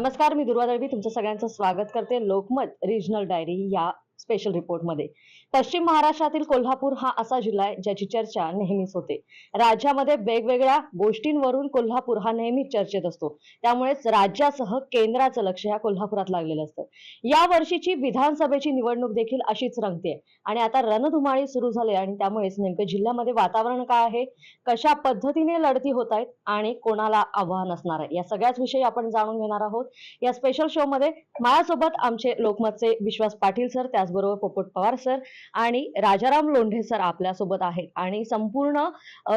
नमस्कार मी दुर्वा दळवी. तुमचं सगळ्यांचं स्वागत करते. लोकमत रिजनल डायरी या स्पेशल रिपोर्टमध्ये पश्चिम महाराष्ट्रातील कोल्हापूर हा असा जिल्हा आहे ज्याची चर्चा नेहमीच होते. राज्यामध्ये वेगवेगळ्या गोष्टींवरून कोल्हापूर हा नेहमीच चर्चेत असतो. त्यामुळेच राज्यासह केंद्राचं लक्ष ह्या कोल्हापुरात लागलेलं असतं. या वर्षीची विधानसभेची निवडणूक देखील अशीच रंगते आणि आता रणधुमाळी सुरू झाली आणि त्यामुळेच नेमकं जिल्ह्यामध्ये वातावरण काय आहे कशा पद्धतीने लढती होत आहेत आणि कोणाला आव्हान असणार आहे या सगळ्याच विषयी आपण जाणून घेणार आहोत. या स्पेशल शो मध्ये माझ्यासोबत आमचे लोकमतचे विश्वास पाटील सर त्याचबरोबर पोपट पवार सर आणि राजाराम लोंढे सर आपल्यासोबत आहेत. आणि संपूर्ण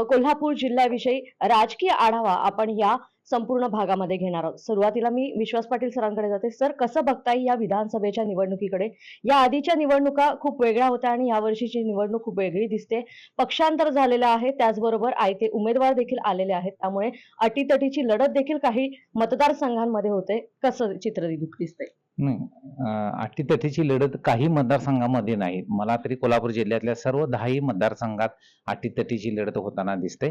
कोल्हापूर जिल्ह्याविषयी राजकीय आढावा आपण या संपूर्ण भागामध्ये घेणार आहोत. सुरुवातीला मी विश्वास पाटील सरांकडे जाते. सर कसं बघताय या विधानसभेच्या निवडणुकीकडे? या आधीच्या निवडणुका खूप वेगळ्या होत्या आणि या वर्षीची निवडणूक खूप वेगळी दिसते. पक्षांतर झालेलं आहे त्याचबरोबर आयते उमेदवार देखील आलेले आहेत. त्यामुळे अटीतटीची लढत देखील काही मतदारसंघांमध्ये होते. कसं चित्र दिसते नाही. अटीतटीची लढत काही मतदारसंघामध्ये नाही. मला तरी कोल्हापूर जिल्ह्यातल्या सर्व दहाही मतदारसंघात अटीतटीची लढत होताना दिसते.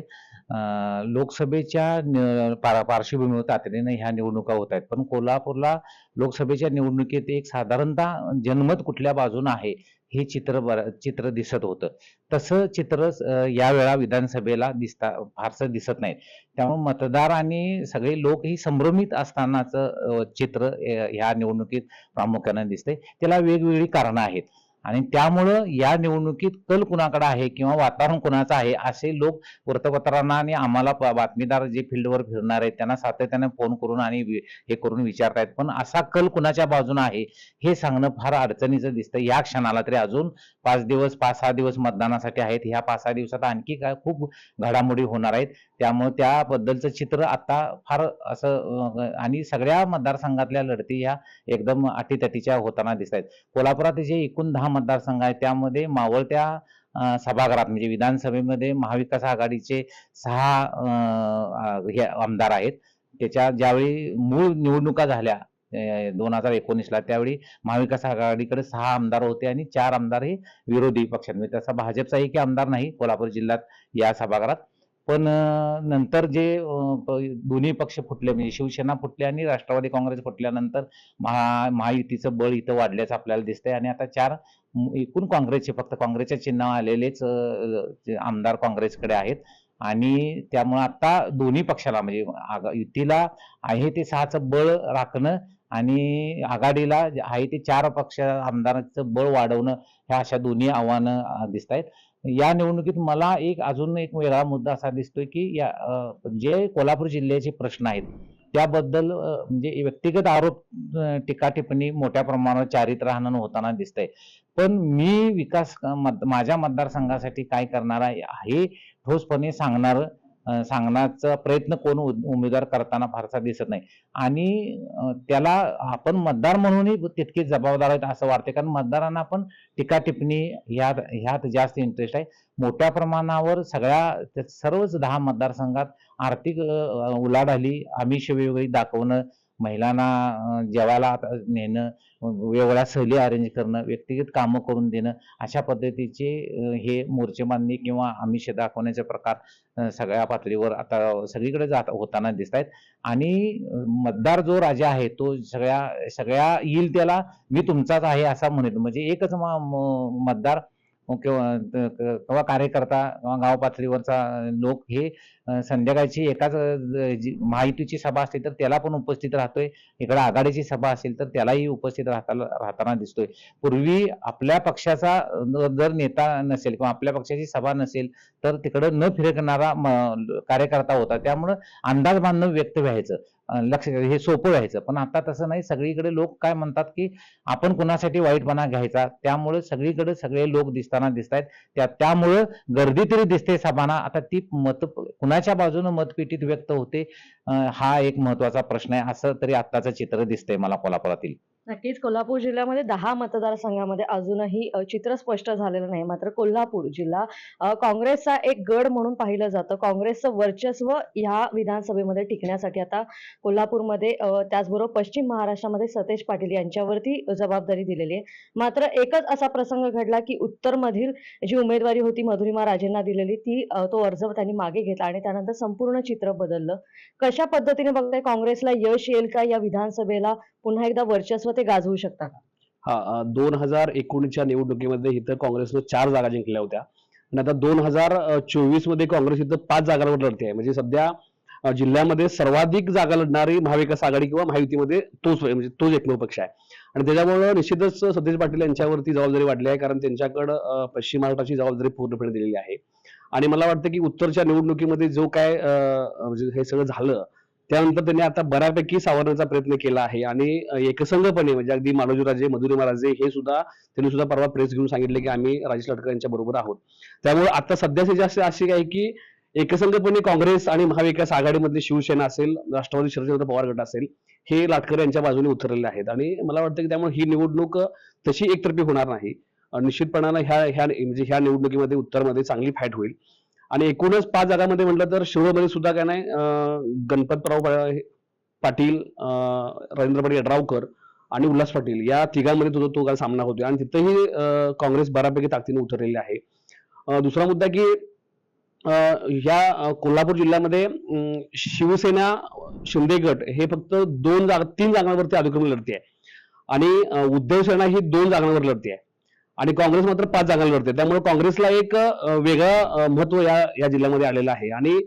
लोकसभेच्या न- पार- पार्श्वभूमीवर तातडीने ह्या निवडणुका होत आहेत. पण कोल्हापूरला लोकसभेच्या निवडणुकीत एक साधारणतः जनमत कुठल्या बाजून आहे? हे चित्र बर चित्र दिसत होतं. तसं चित्र यावेळा विधानसभेला दिसता फारसं दिसत नाही त्यामुळे मतदार आणि सगळे लोक ही संभ्रमित असतानाचं चित्र ह्या निवडणुकीत प्रामुख्याने दिसते त्याला वेगवेगळी कारणं आहेत. आणि त्यामुळं या निवडणुकीत कल कुणाकडे आहे किंवा वातावरण कुणाचं आहे असे लोक वृत्तपत्रांना आणि आम्हाला प- बातमीदार जे फील्डवर फिरणार आहेत त्यांना सातत्याने फोन करून आणि वि- हे करून विचारतायत. पण असा कल कुणाच्या बाजूने आहे हे सांगणं फार अडचणीचं दिसतं या क्षणाला तरी अजून पाच दिवस पाच सहा दिवस मतदानासाठी आहेत. ह्या पाच सहा दिवसात आणखी काय खूप घडामोडी होणार आहेत. त्यामुळे त्याबद्दलचं चित्र आता फार असं आणि सगळ्या मतदारसंघातल्या लढती ह्या एकदम अटीतटीच्या होताना दिसत आहेत कोल्हापुरात जे एकूण दहा मतदारसंघ आहे. त्यामध्ये मावळत्या त्या सभागृहात म्हणजे विधानसभेमध्ये महाविकास आघाडीचे सहा हे आमदार आहेत. त्याच्या ज्यावेळी मूळ निवडणुका झाल्या दोन हजार एकोणीसला त्यावेळी महाविकास आघाडीकडे सहा आमदार होते आणि चार आमदार हे विरोधी पक्षात म्हणजे तसा भाजपचा एकही आमदार नाही कोल्हापूर जिल्ह्यात या सभागृहात. पण नंतर जे प- दोन्ही पक्ष फुटले म्हणजे शिवसेना फुटले आणि राष्ट्रवादी काँग्रेस फुटल्यानंतर महा महायुतीचं बळ इथं वाढल्याचं आपल्याला दिसतंय. आणि आता चार एकूण काँग्रेसचे फक्त काँग्रेसच्या चिन्ह आलेलेच आमदार काँग्रेसकडे आहेत. आणि त्यामुळे आता दोन्ही पक्षाला म्हणजे युतीला आहे ते सहाचं बळ राखणं आणि आघाडीला जे आहे ते चार पक्ष आमदारांचं बळ वाढवणं ह्या अशा दोन्ही आव्हानं दिसत आहेत या निवडणुकीत मला एक अजून एक वेगळा मुद्दा असा दिसतोय की या जे कोल्हापूर जिल्ह्याचे प्रश्न आहेत त्याबद्दल म्हणजे व्यक्तिगत आरोप टीका टिप्पणी मोठ्या प्रमाणावर चारित्र्य हनन होताना दिसतंय. पण मी विकास मत- माझ्या मतदारसंघासाठी काय करणार आहे हे ठोसपणे सांगणार सांगण्याचा प्रयत्न कोण उ- उमेदवार करताना फारसा दिसत नाही. आणि त्याला आपण मतदार म्हणूनही तितकेच जबाबदार आहेत असं वाटते कारण मतदारांना पण टीका टिप्पणी ह्यात ह्यात जास्त इंटरेस्ट आहे. मोठ्या प्रमाणावर सगळ्या सर्वच दहा मतदारसंघात आर्थिक उलाढाली आमिष वेगवेगळी दाखवणं महिलांना जेवायला आता नेणं वेगवेगळ्या सहली अरेंज करणं व्यक्तिगत कामं करून देणं अशा पद्धतीचे हे मोर्चे बांधणी किंवा आमिष दाखवण्याचे प्रकार सगळ्या पातळीवर आता सगळीकडे जात होताना दिसत आहेत आणि मतदार जो राजा आहे तो सगळ्या सगळ्या येईल त्याला मी तुमचाच आहे असा म्हणेल म्हणजे एकच म- म- मतदार किंवा किंवा कार्यकर्ता किंवा गाव पातळीवरचा लोक हे संध्याकाळची एकाच जी महायुतीची सभा असते तर त्याला पण उपस्थित राहतोय. इकडे आघाडीची सभा असेल तर त्यालाही उपस्थित राहताना राहताना दिसतोय. पूर्वी आपल्या पक्षाचा जर नेता नसेल किंवा आपल्या पक्षाची सभा नसेल तर तिकडं न फिरकणारा म- कार्यकर्ता होता. त्यामुळं अंदाज बांधणं व्यक्त व्हायचं. लक्ष हे सोपं व्हायचं. पण आता तसं नाही. सगळीकडे लोक काय म्हणतात की आपण कुणासाठी वाईटपणा घ्यायचा? त्यामुळे सगळीकडे सगळे लोक दिसताना दिसत आहेत त्या त्यामुळं गर्दी तरी दिसते सभांना आता ती मत कुणाच्या बाजूने मतपेटीत व्यक्त होते? हा एक महत्त्वाचा प्रश्न आहे. असं तरी आत्ताचं चित्र दिसतंय मला कोल्हापुरातील. नक्कीच. कोल्हापूर जिल्ह्यामध्ये दहा मतदारसंघामध्ये अजूनही चित्र स्पष्ट झालेलं नाही. मात्र कोल्हापूर जिल्हा काँग्रेसचा एक गड म्हणून पाहिलं जातं. काँग्रेसचं वर्चस्व ह्या विधानसभेमध्ये टिकण्यासाठी आता कोल्हापूरमध्ये त्याचबरोबर पश्चिम महाराष्ट्रामध्ये सतेज पाटील यांच्यावरती जबाबदारी दिलेली आहे. मात्र एकच असा प्रसंग घडला की उत्तरमधील जी उमेदवारी होती मधुरिमा राजेंना दिलेली ती तो अर्ज त्यांनी मागे घेतला आणि त्यानंतर संपूर्ण चित्र बदललं. कशा पद्धतीने बघताय? काँग्रेसला यश येईल का या विधानसभेला? पुन्हा एकदा वर्चस्व ते गाजवू शकतात हा दोन हजार एकोणीसच्या निवडणुकीमध्ये इथं काँग्रेसनं चार जागा जिंकल्या होत्या. आणि आता दोन हजार चोवीसमध्ये काँग्रेस इथं पाच जागांवर लढते आहे. म्हणजे सध्या जिल्ह्यामध्ये सर्वाधिक जागा लढणारी महाविकास आघाडी किंवा महायुतीमध्ये तोच म्हणजे तोच एकमेव पक्ष आहे. आणि त्याच्यामुळे निश्चितच सतीश पाटील यांच्यावरती जबाबदारी वाढली आहे. कारण त्यांच्याकडं पश्चिम महाराष्ट्राची जबाबदारी पूर्णपणे दिलेली आहे. आणि मला वाटतं की उत्तरच्या निवडणुकीमध्ये जो काय म्हणजे हे सगळं झालं त्यानंतर त्यांनी आता बऱ्यापैकी सावरण्याचा प्रयत्न केला आहे. आणि एकसंघपणे म्हणजे अगदी मालोजीराजे मधुरी महाराजे हे सुद्धा त्यांनी सुद्धा परवा प्रेस घेऊन सांगितले की आम्ही राजेश लाटकर यांच्या बरोबर आहोत. त्यामुळे आता सध्याची जास्त अशी आहे की एकसंघपणे काँग्रेस आणि महाविकास आघाडीमधली शिवसेना असेल राष्ट्रवादी शरदचंद्र पवार गट असेल हे लाटकर यांच्या बाजूने उतरलेले आहेत. आणि मला वाटतं की त्यामुळे ही निवडणूक तशी एकतर्फी होणार नाही. निश्चितपणानं ह्या ह्या म्हणजे ह्या निवडणुकीमध्ये उत्तरमध्ये चांगली फॅट होईल. आणि एकूणच पाच जागांमध्ये म्हटलं तर शिरोळमध्ये सुद्धा काय नाही गणपतराव पा- पाटील रवींद्र पाटील यड्रावकर आणि उल्हास पाटील या तिघांमध्ये तो तो काल सामना होतोय. आणि तिथेही काँग्रेस बऱ्यापैकी ताकदीने उतरलेली आहे. दुसरा मुद्दा की या ह्या कोल्हापूर जिल्ह्यामध्ये शिवसेना शिंदे गट हे फक्त दोन जागा तीन जागांवरती अधिक्रम लढते आहे. आणि उद्धव सेना ही दोन जागांवर लढते आहे. आणि काँग्रेस मात्र पाच जागांवर लढते त्यामुळे काँग्रेसला एक वेगळं महत्त्व या या जिल्ह्यामध्ये आलेलं आहे. आणि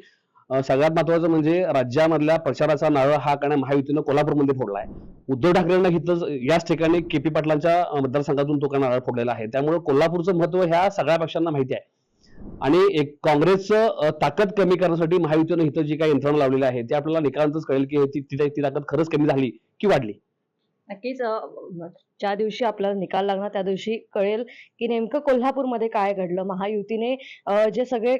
सगळ्यात महत्वाचं म्हणजे राज्यामधल्या प्रचाराचा नारळ हा कारण महायुतीनं कोल्हापूरमध्ये फोडला आहे उद्धव ठाकरेंना घेतलं याच ठिकाणी के पी पाटलांच्या मतदारसंघातून तो का नारळ फोडलेला आहे. त्यामुळे कोल्हापूरचं महत्त्व ह्या सगळ्या पक्षांना माहिती आहे. आणि एक काँग्रेसचं ताकद कमी करण्यासाठी महायुतीनं इथं जी काही यंत्रणा लावलेली आहे ते आपल्याला निकालांतच कळेल की ती ती ताकद खरंच कमी झाली की वाढली. नक्कीच ज्या दिवशी आपल्याला निकाल लागणार त्या दिवशी कळेल की नेमकं कोल्हापूरमध्ये काय घडलं. महायुतीने जे सगळे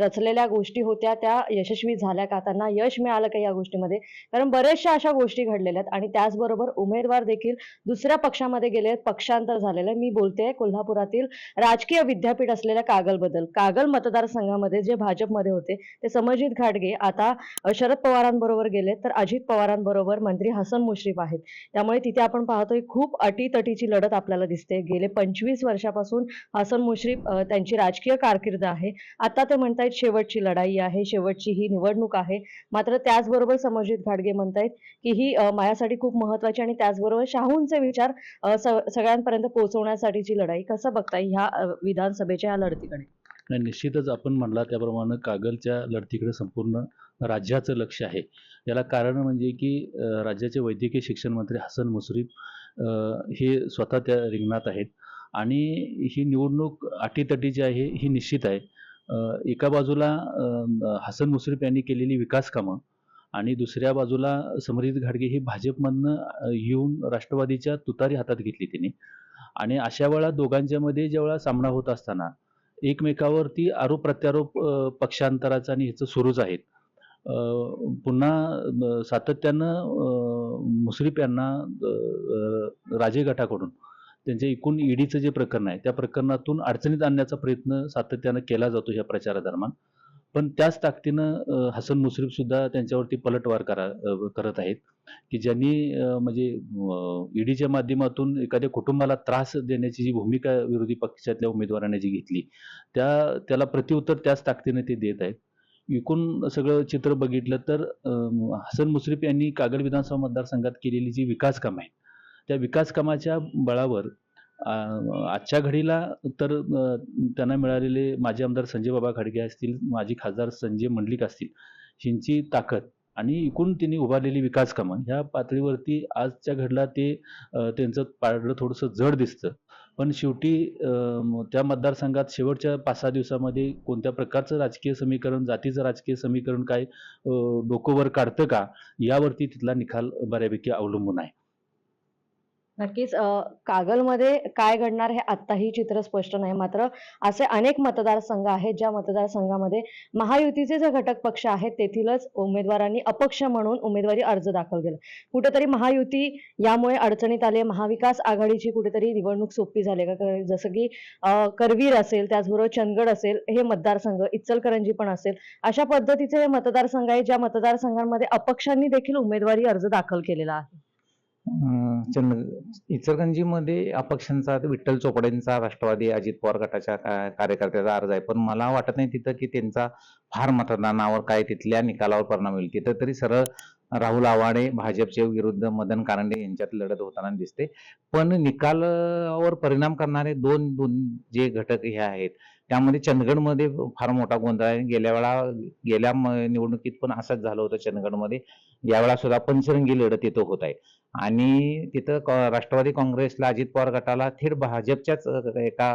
रचलेल्या गोष्टी होत्या त्या यशस्वी झाल्या का? त्यांना यश मिळालं का या गोष्टीमध्ये? कारण बऱ्याचशा अशा गोष्टी घडलेल्या आहेत आणि त्याचबरोबर उमेदवार देखील दुसऱ्या पक्षामध्ये गेले आहेत. पक्षांतर झालेलं आहे. मी बोलते कोल्हापुरातील राजकीय विद्यापीठ असलेल्या कागलबद्दल. कागल मतदारसंघामध्ये जे भाजपमध्ये होते ते समजित घाटगे आता शरद पवारांबरोबर गेले तर अजित पवारांबरोबर मंत्री हसन मुश्रीफ आहेत. त्यामुळे तिथे आपण पाहतोय खूप अटीतटीची लढत आपल्याला दिसते. गेले पंचवीस वर्षापासून हसन मुश्रीफ त्यांची राजकीय कारकीर्द आहे. आता ते म्हणतायत शेवटची लढाई आहे शेवटची ही निवडणूक आहे. मात्र त्याचबरोबर समजित घाडगे म्हणतायत की ही माझ्यासाठी खूप महत्वाची आणि त्याचबरोबर शाहूंचे विचार सगळ्यांपर्यंत पोहोचवण्यासाठीची लढाई. कसं बघताय ह्या विधानसभेच्या ह्या लढतीकडे? नाही निश्चितच आपण म्हणला त्याप्रमाणे कागलच्या लढतीकडे संपूर्ण राज्याचं लक्ष आहे. याला कारण म्हणजे की राज्याचे वैद्यकीय शिक्षण मंत्री हसन मुश्रीफ हे स्वतः त्या रिंगणात आहेत. आणि ही निवडणूक अटीतटी जी आहे ही निश्चित आहे. एका बाजूला हसन मुश्रीफ यांनी केलेली विकास कामं आणि दुसऱ्या बाजूला समरित घाडगे ही भाजपमधनं येऊन राष्ट्रवादीच्या तुतारी हातात घेतली त्यांनी. आणि अशा वेळा दोघांच्यामध्ये ज्यावेळा सामना होत असताना एकमेकावरती आरोप प्रत्यारोप पक्षांतराचा आणि ह्याचं सुरूच आहेत. पुन्हा सातत्यानं मुसरीफ मुश्रीफ यांना राजे गटाकडून त्यांचे एकूण ईडीचं जे प्रकरण आहे त्या प्रकरणातून अडचणीत आणण्याचा प्रयत्न सातत्यानं केला जातो ह्या प्रचारादरम्यान. पण त्याच ताकदीनं हसन मुश्रीफ सुद्धा त्यांच्यावरती पलटवार करा करत आहेत की ज्यांनी म्हणजे ईडीच्या माध्यमातून एखाद्या कुटुंबाला त्रास देण्याची जी भूमिका विरोधी पक्षातल्या उमेदवारांनी जी घेतली त्या त्याला प्रत्युत्तर त्याच ताकदीने ते देत आहेत. एकूण सगळं चित्र बघितलं तर हसन मुश्रीफ यांनी कागल विधानसभा मतदारसंघात केलेली जी विकास कामं आहेत त्या विकास कामाच्या बळावर आजच्या घडीला तर त्यांना मिळालेले माजी आमदार संजय बाबा खडगे असतील माजी खासदार संजय मंडलिक असतील ह्यांची ताकद आणि एकूण त्यांनी उभारलेली विकास कामं ह्या पातळीवरती आजच्या घडला ते त्यांचं पारडं थोडंसं जड दिसतं. पण शेवटी त्या मतदारसंघात शेवटच्या पाच सहा दिवसामध्ये कोणत्या प्रकारचं राजकीय समीकरण जातीचं राजकीय समीकरण काय डोकंवर काढतं का? यावरती तिथला निकाल बऱ्यापैकी अवलंबून आहे. नक्कीच कागलमध्ये काय घडणार हे आत्ताही चित्र स्पष्ट नाही. मात्र असे अनेक मतदारसंघ आहेत ज्या मतदारसंघामध्ये महायुतीचे जे घटक पक्ष आहेत तेथीलच उमेदवारांनी अपक्ष म्हणून उमेदवारी अर्ज दाखल केला. कुठेतरी महायुती यामुळे अडचणीत आली महाविकास आघाडीची कुठेतरी निवडणूक सोपी झाली का जसं की करवीर असेल त्याचबरोबर चंदगड असेल हे मतदारसंघ इचलकरंजी पण असेल अशा पद्धतीचे हे मतदारसंघ आहे ज्या मतदारसंघांमध्ये अपक्षांनी देखील उमेदवारी अर्ज दाखल केलेला आहे. अं, चंद इचलकरंजीमध्ये अपक्षांचा विठ्ठल चोपडेंचा राष्ट्रवादी अजित पवार गटाच्या कार्यकर्त्याचा अर्ज आहे. पण मला वाटत नाही तिथं की त्यांचा फार मतदानावर काय तिथल्या निकालावर परिणाम होईल. तिथं तरी सरळ राहुल आव्हाणे भाजपचे विरुद्ध मदन कारंडे यांच्यात लढत होताना दिसते. पण निकालावर परिणाम करणारे दोन दोन जे घटक हे आहेत त्यामध्ये चंदगडमध्ये फार मोठा गोंधळ आहे. गेल्या वेळा गेल्या म- निवडणुकीत पण असंच झालं होतं चंदगडमध्ये. यावेळा सुद्धा पंचरंगी लढत तिथं होत आहे. आणि तिथं राष्ट्रवादी काँग्रेसला अजित पवार गटाला थेट भाजपच्याच एका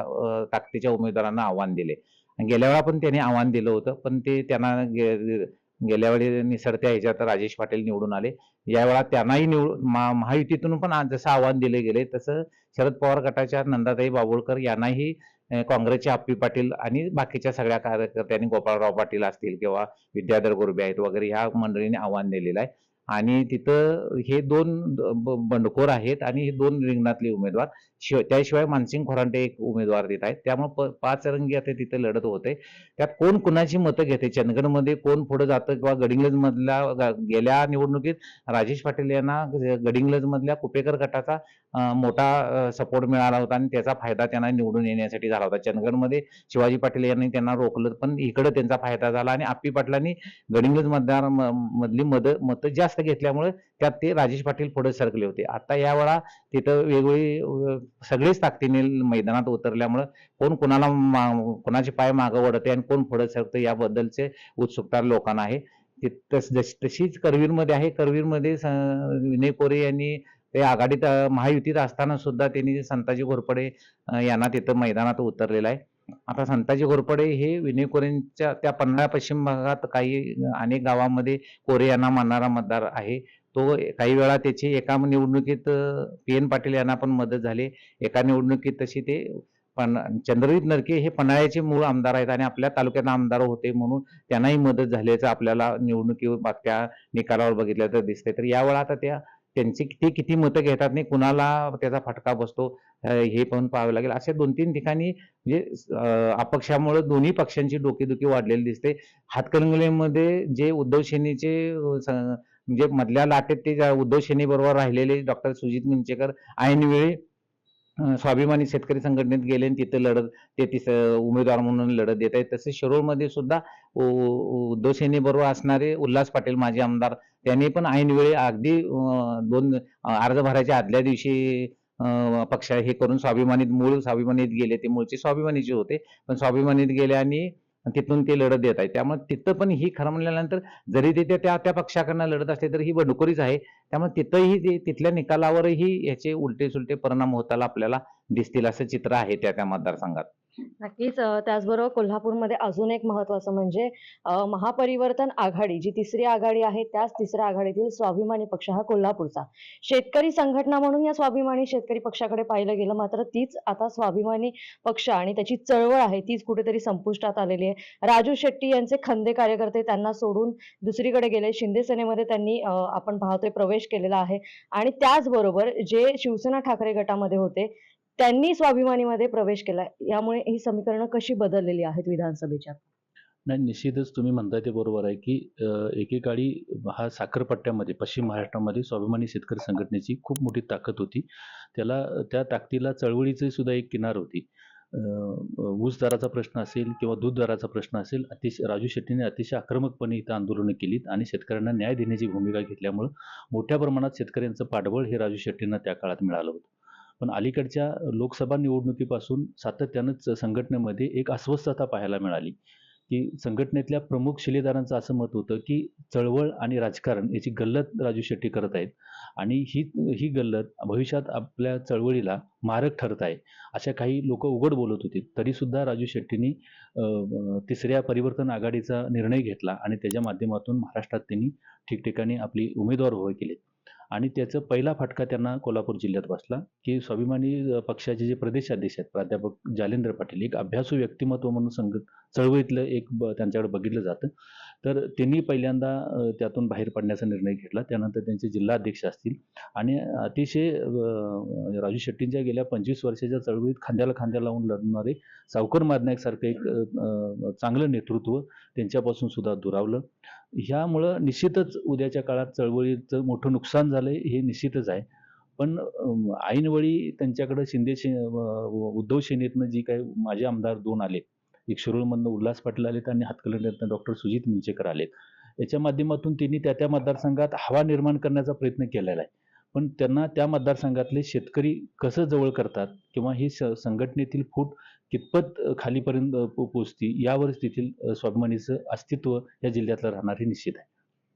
ताकदीच्या उमेदवारांना आव्हान दिले. गेल्या वेळा पण त्यांनी आव्हान दिलं होतं पण ते त्यांना गे- गेल्या वेळी निसरत्या ह्याच्यात राजेश पाटील निवडून आले. यावेळा त्यांनाही निवड महायुतीतून पण जसं आव्हान दिले गेले तसं शरद पवार गटाच्या नंदाताई बाबुळकर यांनाही काँग्रेसचे आप्पी पाटील आणि बाकीच्या सगळ्या कार्यकर्त्यांनी गोपाळराव पाटील असतील किंवा विद्याधर गुरबे आहेत वगैरे ह्या मंडळींनी आव्हान दिलेलं आहे. आणि तिथं हे दोन ब- बंडखोर आहेत आणि हे दोन रिंगणातले उमेदवार. शिव त्याशिवाय मानसिंग खोरांटे एक उमेदवार देत आहेत. त्यामुळे प- पाच रंगी आता तिथे लढत होते. त्यात कोण कुणाची मतं घेते? चंदगडमध्ये कोण पुढे जातं किंवा गडिंग्लज मधल्या गेल्या निवडणुकीत राजेश पाटील यांना गडिंग्लज मधल्या कुपेकर गटाचा मोठा सपोर्ट मिळाला होता आणि त्याचा फायदा त्यांना निवडून येण्यासाठी झाला होता. चंदगडमध्ये शिवाजी पाटील यांनी त्यांना रोखलं पण इकडे त्यांचा फायदा झाला आणि आप्पी पाटलांनी गडिंगज मतदार म- मधली मद मतं जास्त घेतल्यामुळे त्यात ते राजेश पाटील पुढे सरकले होते. आता यावेळा तिथं वेगवेगळी सगळेच ताकदीने मैदानात उतरल्यामुळं कोण कोणाला मा- कोणाचे पाय मागं वळते आणि कोण पुढे सरकतं याबद्दलचे उत्सुकता लोकांना आहे. ती- तस- तशीच करवीरमध्ये आहे. करवीरमध्ये स- विनय कोरे यांनी ते आघाडीत महायुतीत असताना सुद्धा त्यांनी संताजी घोरपडे यांना तिथं मैदानात उतरलेलं आहे. आता संताजी घोरपडे हे विनय कोरेंच्या त्या पन्हाळा पश्चिम भागात काही अनेक गावांमध्ये कोरे यांना मानणारा मतदार आहे. तो काही वेळा त्याची एका निवडणुकीत पी एन पाटील यांना पण मदत झाली. एका निवडणुकीत तशी ते पण चंद्रजित नरके हे पन्हाळ्याचे मूळ आमदार आहेत आणि आपल्या तालुक्यात आमदार होते म्हणून त्यांनाही मदत झाल्याचं आपल्याला निवडणुकी मागच्या निकालावर बघितलं तर दिसते तर यावेळा आता त्या त्यांची ते किती मतं घेतात नाही कुणाला त्याचा फटका बसतो हे पण पाहावं लागेल. अशा दोन तीन ठिकाणी म्हणजे अपक्षामुळे दोन्ही पक्षांची डोकेदुखी वाढलेली दिसते. हातकणंगलेमध्ये जे उद्धव सेनेचे स- म्हणजे मधल्या लाटेत ते ज्या उद्धव सेनेबरोबर राहिलेले डॉक्टर सुजित मिंचेकर ऐनवेळी स्वाभिमानी शेतकरी संघटनेत गेले आणि तिथे लढत ते तिथं उमेदवार म्हणून लढत देत आहेत. तसेच शिरोळमध्ये सुद्धा उ- उद्धव सेनेबरोबर असणारे उल्हास पाटील माजी आमदार त्यांनी पण ऐनवेळी अगदी दोन अर्ज भरायच्या आदल्या दिवशी पक्ष हे करून स्वाभिमानीत मूळ स्वाभिमानीत गेले. ते मूळचे स्वाभिमानीचे होते. पण स्वाभिमानीत गेले आणि तिथून ते लढत देत आहे त्यामुळे तिथं पण ही खरं म्हणल्यानंतर जरी ते त्या- त्या पक्षाकडनं लढत असले तरी ही बंडखोरीच आहे. त्यामुळे तिथंही तिथल्या निकालावरही याचे उलटे सुलटे परिणाम होताना आपल्याला दिसतील असं चित्र आहे त्या त्या मतदारसंघात. नक्कीच त्याचबरोबर कोल्हापूरमध्ये अजून एक महत्वाचं म्हणजे महापरिवर्तन आघाडी जी तिसरी आघाडी आहे त्याच तिसऱ्या आघाडीतील स्वाभिमानी पक्ष हा कोल्हापूरचा. शेतकरी संघटना म्हणून या स्वाभिमानी शेतकरी पक्षाकडे पाहिलं गेलं मात्र तीच आता स्वाभिमानी पक्ष आणि त्याची चळवळ आहे तीच कुठेतरी संपुष्टात आलेली आहे. राजू शेट्टी यांचे खंदे कार्यकर्ते त्यांना सोडून दुसरीकडे गेले. शिंदे सेनेमध्ये त्यांनी आपण पाहतोय प्रवेश केलेला आहे. आणि त्याचबरोबर जे शिवसेना ठाकरे गटामध्ये होते त्यांनी स्वाभिमानीमध्ये प्रवेश केला. यामुळे ही समीकरणं कशी बदललेली आहेत विधानसभेच्या? नाही निश्चितच तुम्ही म्हणताय ते बरोबर आहे की एकेकाळी हा साखरपट्ट्यामध्ये पश्चिम महाराष्ट्रामध्ये स्वाभिमानी शेतकरी संघटनेची खूप मोठी ताकद होती. त्याला त्या ताकदीला चळवळीची सुद्धा एक किनार होती. ऊस दराचा प्रश्न असेल किंवा दूध दराचा प्रश्न असेल अतिशय राजू शेट्टीने अतिशय आक्रमकपणे इथं आंदोलनं केलीत आणि शेतकऱ्यांना न्याय देण्याची भूमिका घेतल्यामुळं मोठ्या प्रमाणात शेतकऱ्यांचं पाठबळ हे राजू शेट्टींना त्या काळात मिळालं होतं. पण अलीकडच्या लोकसभा निवडणुकीपासून सातत्यानंच संघटनेमध्ये एक अस्वस्थता पाहायला मिळाली. की संघटनेतल्या प्रमुख शिलेदारांचं असं मत होतं की चळवळ आणि राजकारण याची गल्लत राजू शेट्टी करत आहेत. आणि ही ही गल्लत भविष्यात आपल्या चळवळीला मारक ठरत आहे. अशा काही लोक उघड बोलत होते. तरीसुद्धा राजू शेट्टींनी तिसऱ्या परिवर्तन आघाडीचा निर्णय घेतला आणि त्याच्या माध्यमातून महाराष्ट्रात त्यांनी ठिकठिकाणी आपली उमेदवार उभे केले. आणि त्याचा पहिला फटका त्यांना कोल्हापूर जिल्ह्यात बसला की स्वाभिमानी पक्षाचे जे प्रदेशाध्यक्ष आहेत प्राध्यापक जालेंद्र पाटील एक अभ्यासू व्यक्तिमत्व म्हणून संघ चळवळीतलं एक ब त्यांच्याकडे बघितलं जातं. तर त्यांनी पहिल्यांदा त्यातून बाहेर पडण्याचा निर्णय घेतला. त्यानंतर त्यांचे जिल्हा अध्यक्ष असतील. आणि अतिशय राजू शेट्टींच्या गेल्या पंचवीस वर्षाच्या चळवळीत खांद्याला खांद्या लावून लढणारे सावकर मारण्यासारखं एक चांगलं नेतृत्व त्यांच्यापासून सुद्धा दुरावलं. ह्यामुळं निश्चितच उद्याच्या काळात चळवळीचं मोठं नुकसान झालंय हे निश्चितच आहे. पण ऐनवेळी त्यांच्याकडं शिंदे शे उद्धव सेनेतनं जी काही माझे आमदार दोन आले एक शिरूरमधनं उल्हास पाटील आलेत आणि हातकणंगल्यातनं डॉक्टर सुजित मिंचेकर आलेत. याच्या माध्यमातून त्यांनी त्या त्या मतदारसंघात हवा निर्माण करण्याचा प्रयत्न केलेला आहे. पण त्यांना त्या मतदारसंघातले शेतकरी कसं जवळ करतात किंवा ही स संघटनेतील फूट कितपत खालीपर्यंत पो पोचती यावरच तेथील स्वाभिमानीचं अस्तित्व या जिल्ह्यातलं राहणार हे निश्चित आहे.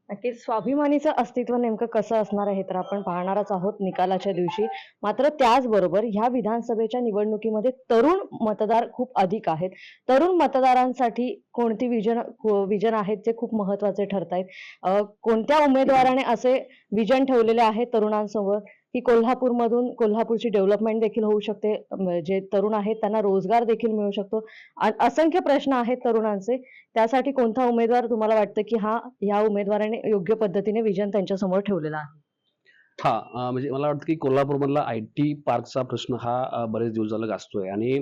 नक्कीच स्वाभिमानीचं अस्तित्व नेमकं कसं असणार आहे तर आपण पाहणारच आहोत निकालाच्या दिवशी. मात्र त्याचबरोबर ह्या विधानसभेच्या निवडणुकीमध्ये तरुण मतदार खूप अधिक आहेत. तरुण मतदारांसाठी कोणती विजन विजन आहेत जे खूप महत्त्वाचे ठरत आहेत कोणत्या उमेदवाराने असे विजन ठेवलेले आहेत तरुणांसोबत की कोल्हापूरमधून कोल्हापूरची डेव्हलपमेंट देखील होऊ शकते. जे तरुण आहेत त्यांना रोजगार देखील मिळू शकतो. असंख्य प्रश्न आहेत तरुणांचे. त्यासाठी कोणता उमेदवार तुम्हाला वाटतं की हा या उमेदवाराने योग्य पद्धतीने विजन त्यांच्यासमोर ठेवलेला आहे? हा म्हणजे मला वाटतं की कोल्हापूरमधला आय टी पार्कचा प्रश्न हा बरेच दिवस झाला गाजतोय. आणि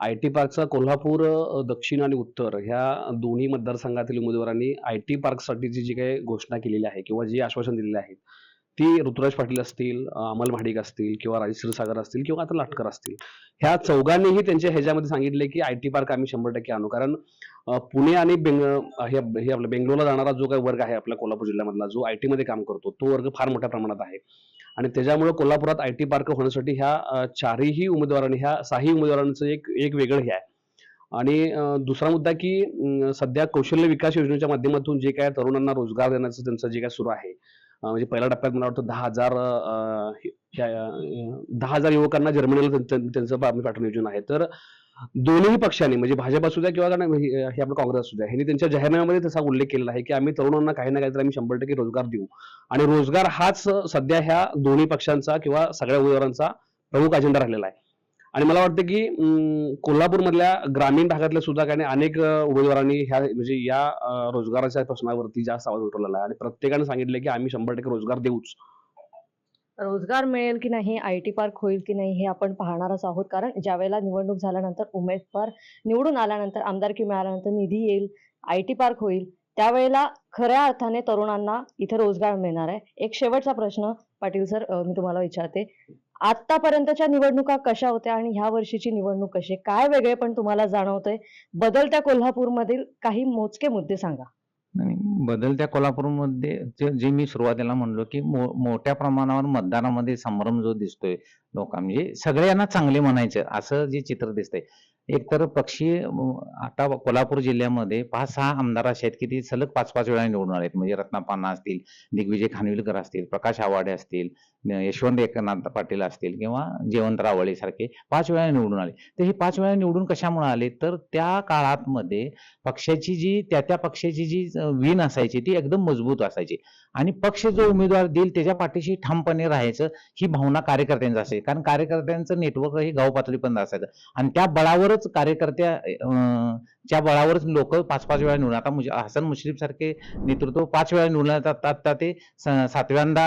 आय टी पार्कचा कोल्हापूर दक्षिण आणि उत्तर ह्या दोन्ही मतदारसंघातील उमेदवारांनी आय टी पार्कसाठीची जी काही घोषणा केलेली आहे किंवा जी आश्वासन दिलेली आहे ती ऋतुराज पाटील असतील अमल महाडिक असतील किंवा राजेश क्षीरसागर असतील किंवा आता लाटकर असतील ह्या चौघांनीही त्यांच्या ह्याच्यामध्ये सांगितले की आय टी पार्क आम्ही शंभर टक्के आणू. कारण पुणे आणि बेंग हे हे आपलं बेंगलोरला जाणारा जो काही वर्ग आहे आपल्या कोल्हापूर जिल्ह्यामधला जो आय टीमध्ये काम करतो तो वर्ग फार मोठ्या प्रमाणात आहे. आणि त्याच्यामुळे कोल्हापुरात आय टी पार्क होण्यासाठी ह्या चारही उमेदवारांनी ह्या सहाही उमेदवारांचं एक एक वेगळं हे आहे. आणि दुसरा मुद्दा की सध्या कौशल्य विकास योजनेच्या माध्यमातून जे काय तरुणांना रोजगार देण्याचं त्यांचं जे काय सुरू आहे म्हणजे पहिल्या टप्प्यात मला वाटतं दहा हजार दहा हजार युवकांना जर्मनीला त्यांचं आम्ही म्हणजे पाठवणं योजना आहे. तर दोन्ही पक्षांनी म्हणजे भाजप असू द्या किंवा हे हे आपलं काँग्रेस असू द्या ह्यांनी त्यांच्या जाहीरनाम्यामध्ये तसा उल्लेख केलेला आहे की आम्ही तरुणांना काही ना काहीतरी आम्ही शंभर टक्के रोजगार देऊ. आणि रोजगार हाच सध्या ह्या दोन्ही पक्षांचा किंवा सगळ्या उमेदवारांचा प्रमुख अजेंडा राहिलेला आहे. आणि मला वाटतं की कोल्हापूरमधल्या ग्रामीण भागातल्या सुद्धा काही अनेक उमेदवारांनी ह्या म्हणजे या रोजगाराच्या प्रश्नावरती जास्त आवाज उठवलेला आहे. आणि प्रत्येकाने सांगितलं की आम्ही शंभर टक्के रोजगार देऊच. रोजगार मिळेल की नाही आय टी पार्क होईल की नाही हे आपण पाहणारच आहोत. कारण ज्यावेळेला निवडणूक झाल्यानंतर उमेदवार निवडून आल्यानंतर आमदारकी मिळाल्यानंतर निधी येईल आय टी पार्क होईल त्यावेळेला खऱ्या अर्थाने तरुणांना इथे रोजगार मिळणार आहे. एक शेवटचा प्रश्न पाटील सर मी तुम्हाला विचारते. आतापर्यंतच्या निवडणुका कशा होत्या आणि ह्या वर्षीची निवडणूक कशी आहे? काय वेगळे पण तुम्हाला जाणवतंय? बदलत्या कोल्हापूरमधील काही मोजके मुद्दे सांगा. बदलत्या कोल्हापूरमध्ये जे जे मी सुरुवातीला म्हणलो की मो मोठ्या प्रमाणावर मतदानामध्ये संभ्रम जो दिसतोय लोक म्हणजे सगळ्यांना चांगले म्हणायचं असं जे चित्र दिसतंय. एकतर पक्षी आता कोल्हापूर जिल्ह्यामध्ये पाच सहा आमदार असे आहेत की ते सलग पाच पाच वेळा निवडून आले म्हणजे रत्नापान्ना असतील दिग्विजय खानविलकर असतील प्रकाश आवाडे असतील यशवंत एकनाथ पाटील असतील किंवा जयवंत रावळे सारखे पाच वेळा निवडून आले. तर हे पाच वेळा निवडून कशामुळे आले? तर त्या काळात मध्ये पक्षाची जी त्या त्या पक्षाची जी विन असायची ती एकदम मजबूत असायची. आणि पक्ष जो उमेदवार देईल त्याच्या पाठीशी ठामपणे राहायचं ही भावना कार्यकर्त्यांची असायची. कारण कार्यकर्त्यांचं नेटवर्क हे गाव पातळीपर्यंत असायचं. आणि त्या बळावरच कार्यकर्त्या च्या बळावरच लोक पाच पाच वेळा निवडून आता मुश- हसन मुश्रीफ सारखे नेतृत्व पाच वेळा निवडून येतात आता ते स- सातव्यांदा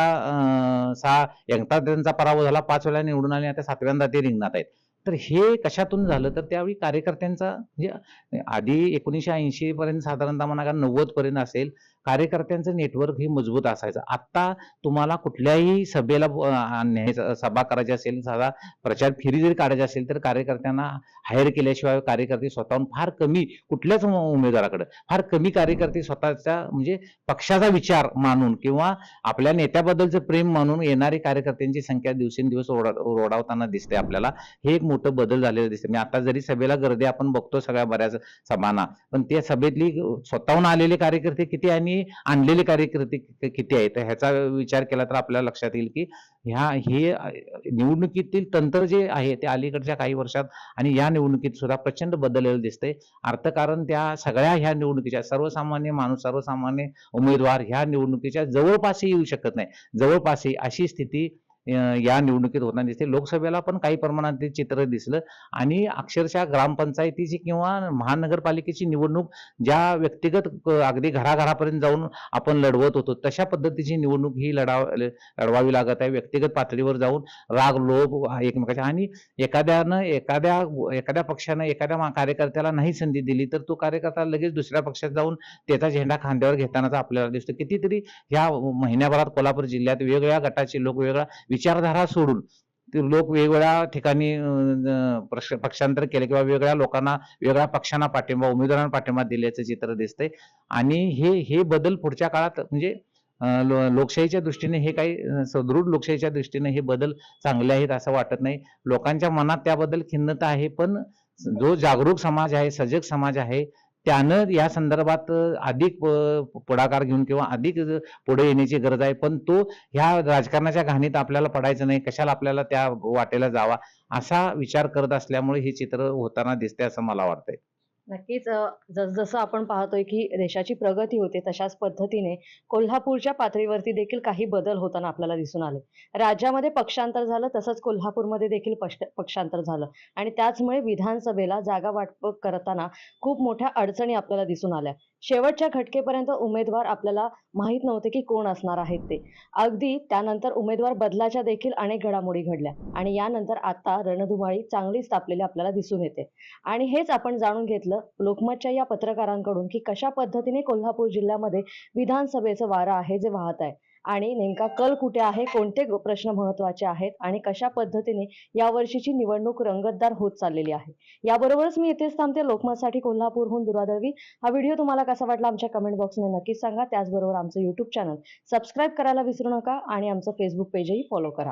सहा एकदा त्यांचा पराभव झाला पाच वेळा निवडून आले आता सातव्यांदा ते रिंगणात आहेत. तर हे कशातून झालं? तर त्यावेळी कार्यकर्त्यांचा म्हणजे आधी एकोणीसशे ऐंशी पर्यंत साधारणतः म्हणा का नव्वद पर्यंत असेल कार्यकर्त्यांचं नेटवर्क हे मजबूत असायचं. आता तुम्हाला कुठल्याही सभेला न्यायचा न्यायचं सभा करायची असेल साधा प्रचार फेरी जरी काढायची असेल तर कार्यकर्त्यांना हायर केल्याशिवाय कार्यकर्ते स्वतःहून फार कमी कुठल्याच उमेदवाराकडे फार कमी कार्यकर्ते स्वतःचा म्हणजे पक्षाचा विचार मानून किंवा आपल्या नेत्याबद्दलचं प्रेम मानून येणारे कार्यकर्त्यांची संख्या दिवसेंदिवस रोडा रोडावताना दिसते आपल्याला. हे एक मोठं बदल झालेलं दिसतं मी आता जरी सभेला गर्दी आपण बघतो सगळ्या बऱ्याच सभांना पण त्या सभेतली स्वतःहून आलेले कार्यकर्ते किती आणि आणि आणलेले कार्यकर्ते किती आहेत? ह्याचा विचार केला तर आपल्याला लक्षात येईल की ह्या हे निवडणुकीतील तंत्र जे आहे ते अलीकडच्या काही वर्षात आणि या निवडणुकीत सुद्धा प्रचंड बदललेलं दिसतंय. अर्थकारण त्या सगळ्या ह्या निवडणुकीच्या सर्वसामान्य माणूस सर्वसामान्य उमेदवार ह्या निवडणुकीच्या जवळपासही येऊ शकत नाही. जवळपासही अशी स्थिती या निवडणुकीत होताना दिसते. लोकसभेला पण काही प्रमाणात ते चित्र दिसलं. आणि अक्षरशः ग्रामपंचायतीची किंवा महानगरपालिकेची निवडणूक ज्या व्यक्तिगत अगदी घराघरापर्यंत जाऊन आपण लढवत होतो तशा पद्धतीची निवडणूक ही लढाव लढवावी लागत आहे. व्यक्तिगत पातळीवर जाऊन राग लोभ एकमेकाच्या आणि एखाद्यानं एखाद्या एखाद्या पक्षानं एखाद्या कार्यकर्त्याला नाही संधी दिली तर तो कार्यकर्ता लगेच दुसऱ्या पक्षात जाऊन त्याचा झेंडा खांद्यावर घेतानाचा आपल्याला दिसतो. कितीतरी ह्या महिन्याभरात कोल्हापूर जिल्ह्यात वेगवेगळ्या गटाचे लोक वेगळा विचारधारा सोडून ते लोक वेगवेगळ्या ठिकाणी पक्षांतर केले किंवा वेगळ्या लोकांना वेगळ्या पक्षांना पाठिंबा उमेदवारांना पाठिंबा दिल्याचं चित्र दिसतंय. आणि हे हे बदल पुढच्या काळात म्हणजे लो- लोकशाहीच्या दृष्टीने हे काही सदृढ सुदृढ लोकशाहीच्या दृष्टीने हे बदल चांगले आहेत असं वाटत नाही. लोकांच्या मनात त्याबद्दल खिन्नता आहे पण जो जागरूक समाज आहे सजग समाज आहे त्यानं या संदर्भात अधिक पुढाकार घेऊन किंवा अधिक पुढे येण्याची गरज आहे. पण तो ह्या राजकारणाच्या घाणीत आपल्याला पडायचं नाही. कशाला आपल्याला त्या वाटेला जावा? असा विचार करत असल्यामुळे हे चित्र होताना दिसते असं मला वाटतंय. नक्कीच जसजसं आपण पाहतोय की देशाची प्रगती होते तशाच पद्धतीने कोल्हापूरच्या पातळीवरती देखील काही बदल होताना आपल्याला दिसून आले. राज्यामध्ये पक्षांतर झालं तसंच कोल्हापूरमध्ये देखील पक्ष- पक्षांतर झालं. आणि त्याचमुळे विधानसभेला जागा वाटप करताना खूप मोठ्या अडचणी आपल्याला दिसून आल्या. शेवटच्या घटकेपर्यंत उमेदवार आपल्याला माहीत नव्हते की कोण असणार आहेत ते. अगदी त्यानंतर उमेदवार बदलाच्या देखील अनेक घडामोडी घडल्या. आणि यानंतर आता रणधुमाळी चांगलीच तापलेली आपल्याला दिसून येते. आणि हेच आपण जाणून घेतलं लोकमतच्या या पत्रकारांकडून की कशा पद्धतीने कोल्हापूर जिल्ह्यामध्ये विधानसभेचं वारं आहे जे वाहत आहे? आणि नेमका कल कुठे आहे? कोणते प्रश्न महत्त्वाचे आहेत? आणि कशा पद्धतीने यावर्षीची निवडणूक रंगतदार होत चाललेली आहे? याबरोबरच मी इथेच थांबते. लोकमतसाठी कोल्हापूरहून दुरादळवी हा व्हिडिओ तुम्हाला कसा वाटला आमच्या कमेंट बॉक्समध्ये नक्कीच सांगा. त्याचबरोबर आमचं युट्यूब चॅनल सबस्क्राईब करायला विसरू नका आणि आमचं फेसबुक पेजही फॉलो करा.